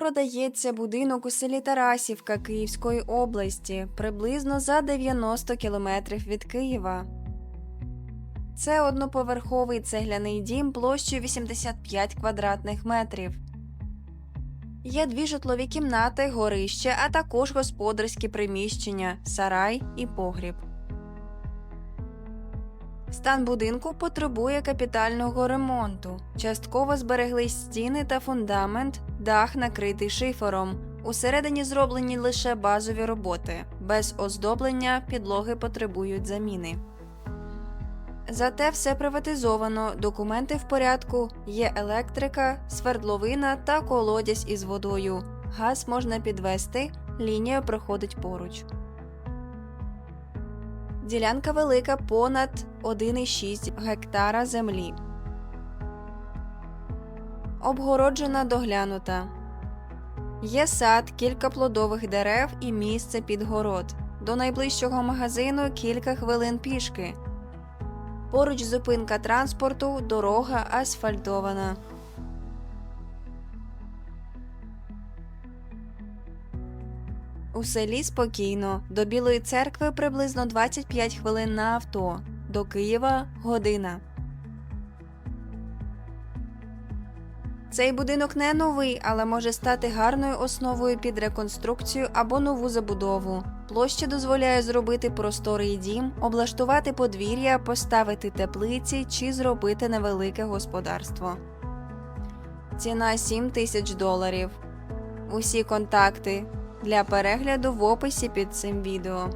Продається будинок у селі Тарасівка Київської області, приблизно за 90 кілометрів від Києва. Це одноповерховий цегляний дім площею 85 квадратних метрів. Є дві житлові кімнати, горище, а також господарські приміщення, сарай і погріб. Стан будинку потребує капітального ремонту. Частково збереглись стіни та фундамент, дах накритий шифером. Усередині зроблені лише базові роботи. Без оздоблення підлоги потребують заміни. Зате все приватизовано, документи в порядку, є електрика, свердловина та колодязь із водою. Газ можна підвести, лінія проходить поруч. Ділянка велика понад 1,6 гектара землі. Обгороджена доглянута. Є сад, кілька плодових дерев і місце під город. До найближчого магазину кілька хвилин пішки. Поруч зупинка транспорту, дорога асфальтована. У селі спокійно. До Білої церкви приблизно 25 хвилин на авто. До Києва година. Цей будинок не новий, але може стати гарною основою під реконструкцію або нову забудову. Площа дозволяє зробити просторий дім, облаштувати подвір'я, поставити теплиці чи зробити невелике господарство. Ціна 7 тисяч доларів. Усі контакти для перегляду в описі під цим відео.